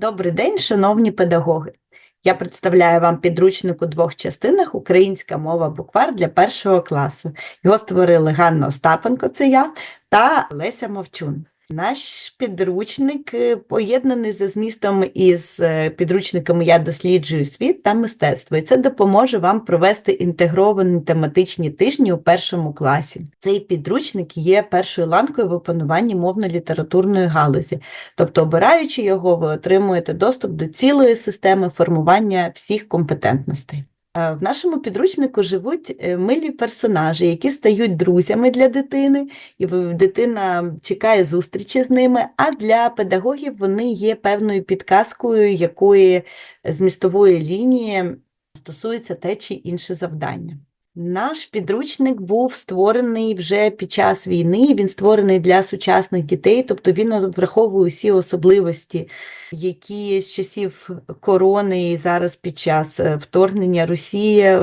Добрий день, шановні педагоги. Я представляю вам підручник у двох частинах Українська мова буквар для першого класу. Його створили Ганна Остапенко, це я, та Леся Мовчун. Наш підручник е, поєднаний за змістом із е, підручниками Я досліджую світ та мистецтво, і це допоможе вам провести інтегровані тематичні тижні у першому класі. Цей підручник є першою ланкою в опануванні мовно-літературної галузі, тобто, обираючи його, ви отримуєте доступ до цілої системи формування всіх компетентностей. Е, В нашому підручнику живуть е, милі персонажі, які стають друзями для дитини, і дитина чекає зустрічі з ними. А для педагогів вони є певною підказкою, якої змістової лінії стосується те чи інше завдання. Наш підручник був створений вже під час війни. Він створений для сучасних дітей, тобто він враховує усі особливості, які з часів корони і зараз під час е, вторгнення Росії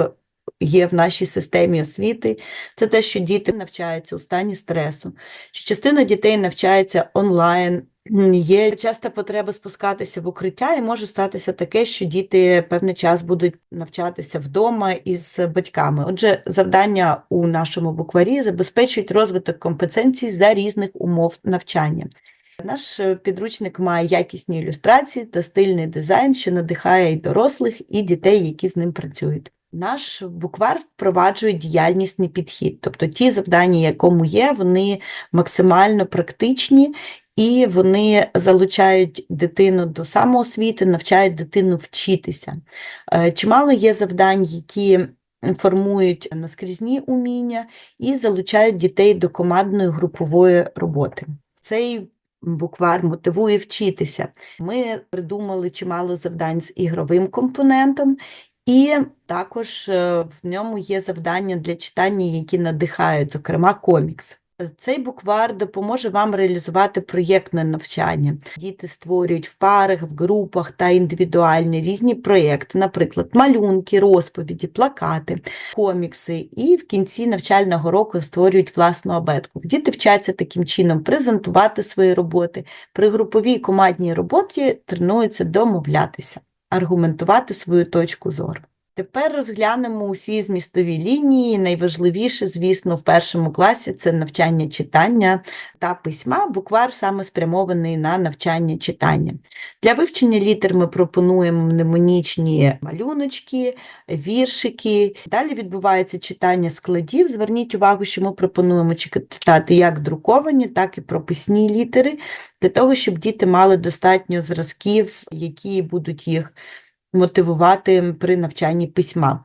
є в нашій системі освіти. Це те, що діти навчаються у стані стресу, що частина дітей навчається онлайн. Є часта потреба спускатися в укриття, і може статися таке, що діти певний час будуть навчатися вдома із батьками. Отже, завдання у нашому букварі забезпечують розвиток компетенцій за різних умов навчання. Наш е, підручник має якісні ілюстрації та стильний дизайн, що надихає і дорослих, і дітей, які з ним працюють. Наш буквар впроваджує діяльнісний підхід, тобто ті завдання, якому є, вони максимально практичні і вони залучають дитину до самоосвіти, навчають дитину вчитися. Е, Чимало є завдань, які формують наскрізні уміння і залучають дітей до командної групової роботи. Цей буквар мотивує вчитися. Ми придумали чимало завдань з ігровим компонентом, і також е, в ньому є завдання для читання, які надихають, зокрема комікс. Цей буквар допоможе вам реалізувати проєктне навчання. Діти створюють в парах, в групах та індивідуальні різні проєкти, наприклад, малюнки, розповіді, плакати, комікси, і в кінці навчального року створюють власну абетку. Діти вчаться таким чином презентувати свої роботи. При груповій командній роботі тренуються домовлятися, аргументувати свою точку зору. Тепер розглянемо усі змістові лінії. Найважливіше, звісно, в першому класі це навчання читання та письма. Буквар саме спрямований на навчання читання. Для вивчення літер ми пропонуємо мнемонічні малюночки, віршики. Далі відбувається читання складів. Зверніть увагу, що ми пропонуємо читати як друковані, так і прописні літери, для того, щоб діти мали достатньо зразків, які будуть їх мотивувати при навчанні письма.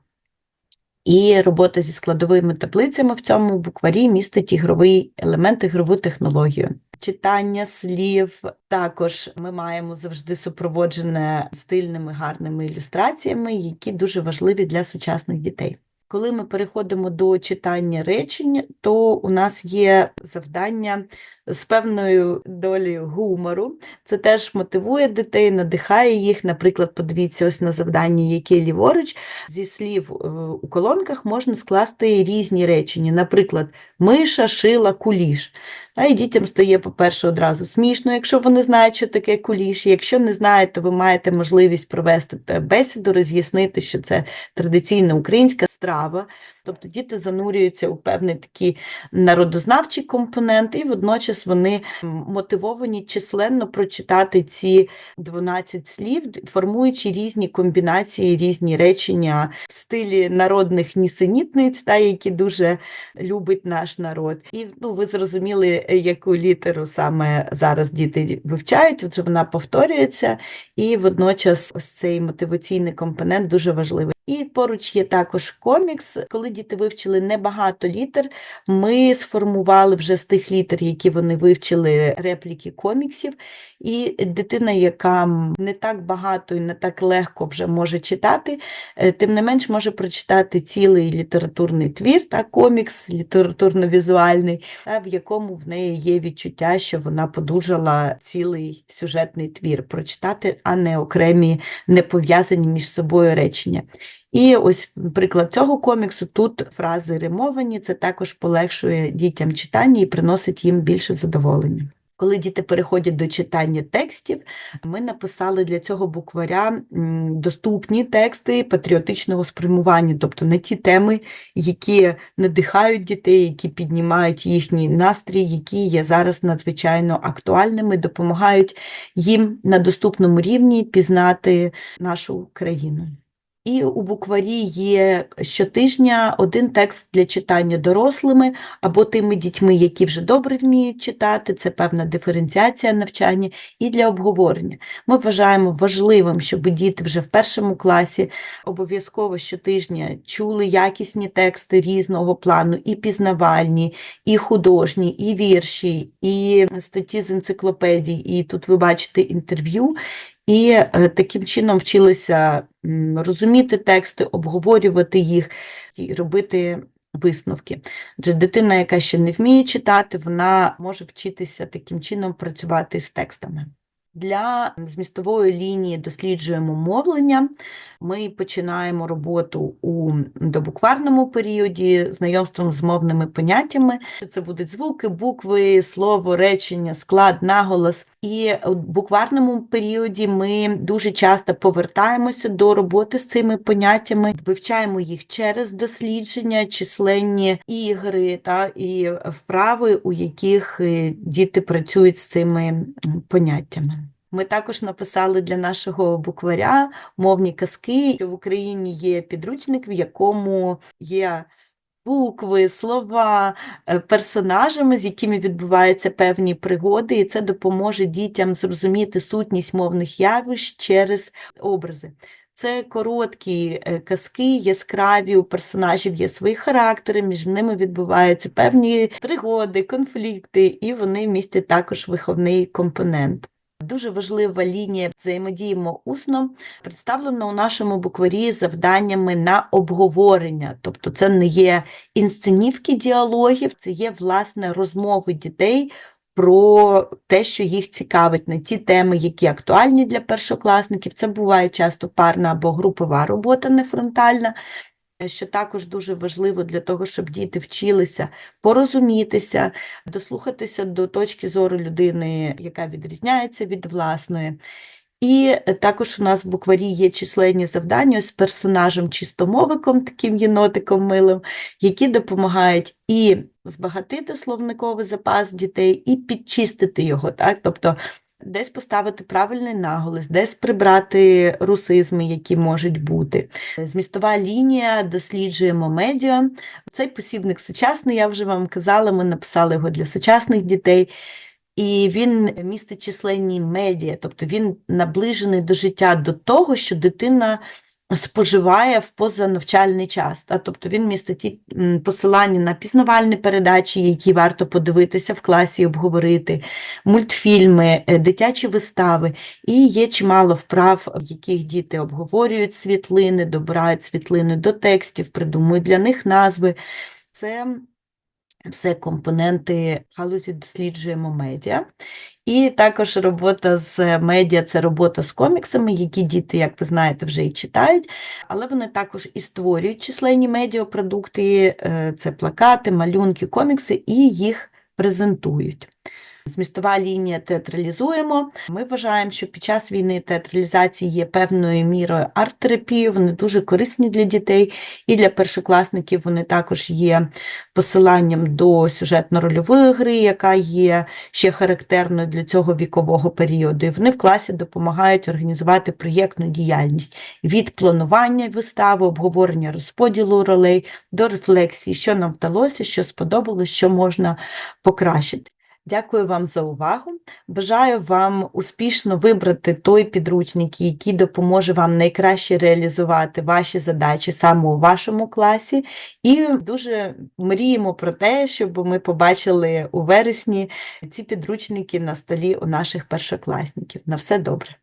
І робота зі складовими таблицями в цьому букварі містить ігровий елемент, ігрову технологію. Читання слів також ми маємо завжди супроводжене стильними гарними ілюстраціями, які дуже важливі для сучасних дітей. Коли ми переходимо до читання речень, то у нас є завдання з певною долею гумору. Це теж мотивує дітей, надихає їх. Наприклад, подивіться ось на завдання, яке ліворуч. Зі слів е, у колонках можна скласти різні речення. Наприклад, миша шила куліш. А і дітям стає, по-перше, одразу смішно, якщо вони знають, що таке куліш. Якщо не знають, то ви маєте можливість провести бесіду, роз'яснити, що це традиційна українська страва. Тобто діти занурюються у певний такий народознавчий компонент, і водночас вони мотивовані численно прочитати ці 12 слів, формуючи різні комбінації, різні речення в стилі народних нісенітниць, та, які дуже любить наш народ. І ну, ви зрозуміли, яку літеру саме зараз діти вивчають, отже, вона повторюється, і водночас ось цей мотиваційний компонент дуже важливий. І поруч є також комікс. Коли діти вивчили небагато літер, ми сформували вже з тих літер, які вони вивчили, репліки коміксів. І дитина, яка не так багато і не так легко вже може читати, е, тим не менш може прочитати цілий літературний твір, та комікс літературно-візуальний, в якому в неї є відчуття, що вона подужала цілий сюжетний твір прочитати, а не окремі не пов'язані між собою речення. І ось приклад цього коміксу тут фрази римовані, це також полегшує дітям читання і приносить їм більше задоволення. Коли діти переходять до читання текстів, ми написали для цього букваря доступні тексти патріотичного спрямування, тобто не ті теми, які надихають дітей, які піднімають їхній настрій, які є зараз надзвичайно актуальними, допомагають їм на доступному рівні пізнати нашу країну. І у букварі є щотижня один текст для читання дорослими або тими дітьми, які вже добре вміють читати, це певна диференціація навчання, і для обговорення. Ми вважаємо важливим, щоб діти вже в першому класі обов'язково щотижня чули якісні тексти різного плану, і пізнавальні, і художні, і вірші, і статті з енциклопедій. І тут ви бачите інтерв'ю. І е, таким чином вчилися розуміти тексти, обговорювати їх і робити висновки. Адже дитина, яка ще не вміє читати, вона може вчитися таким чином працювати з текстами. Для змістової лінії досліджуємо мовлення. Ми починаємо роботу у добукварному періоді знайомством з мовними поняттями. Це будуть звуки, букви, слово, речення, склад, наголос. І у букварному періоді ми дуже часто повертаємося до роботи з цими поняттями, вивчаємо їх через дослідження, численні ігри та і вправи, у яких е, діти працюють з цими поняттями. Ми також написали для нашого букваря мовні казки. В Україні є підручник, в якому є букви, слова, е, персонажами, з якими відбуваються певні пригоди, і це допоможе дітям зрозуміти сутність мовних явищ через образи. Це короткі е, казки, яскраві, у персонажів є свої характери, між ними відбуваються певні пригоди, конфлікти, і вони містять також виховний компонент. Дуже важлива лінія взаємодіємо усно представлена у нашому букварі завданнями на обговорення. Тобто це не є інсценівки діалогів, це є власне розмови дітей про те, що їх цікавить, на ті теми, які актуальні для першокласників. Це буває часто парна або групова робота, не фронтальна. Що також дуже важливо для того, щоб діти вчилися порозумітися, дослухатися до точки зору людини, яка відрізняється від власної. І також у нас в букварі є численні завдання з персонажем чистомовиком, таким єнотиком милим, які допомагають і збагатити словниковий запас дітей, і підчистити його. Так? Тобто десь поставити правильний наголос, десь прибрати русизми, які можуть бути. Змістова лінія, досліджуємо медіа. Цей посібник сучасний, я вже вам казала, ми написали його для сучасних дітей. І він містить численні медіа, тобто він наближений до життя до того, що дитина споживає в позанавчальний час. Та? Тобто він містить посилання на пізнавальні передачі, які варто подивитися в класі обговорити, мультфільми, е, дитячі вистави. І є чимало вправ, в яких діти обговорюють світлини, добирають світлини до текстів, придумують для них назви. Це все компоненти галузі досліджуємо медіа. І також робота з медіа це робота з коміксами, які діти, як ви знаєте, вже і читають, але вони також і створюють численні медіапродукти, е, це плакати, малюнки, комікси, і їх презентують. Змістова лінія театралізуємо. Ми вважаємо, що під час війни театралізації є певною мірою арт-терапією, вони дуже корисні для дітей і для першокласників вони також є посиланням до сюжетно-рольової гри, яка є ще характерною для цього вікового періоду. І вони в класі допомагають організувати проєктну діяльність від планування вистави, обговорення розподілу ролей до рефлексії, що нам вдалося, що сподобалось, що можна покращити. Дякую вам за увагу. Бажаю вам успішно вибрати той підручник, який допоможе вам найкраще реалізувати ваші задачі саме у вашому класі. І дуже мріємо про те, щоб ми побачили у вересні ці підручники на столі у наших першокласників. На все добре!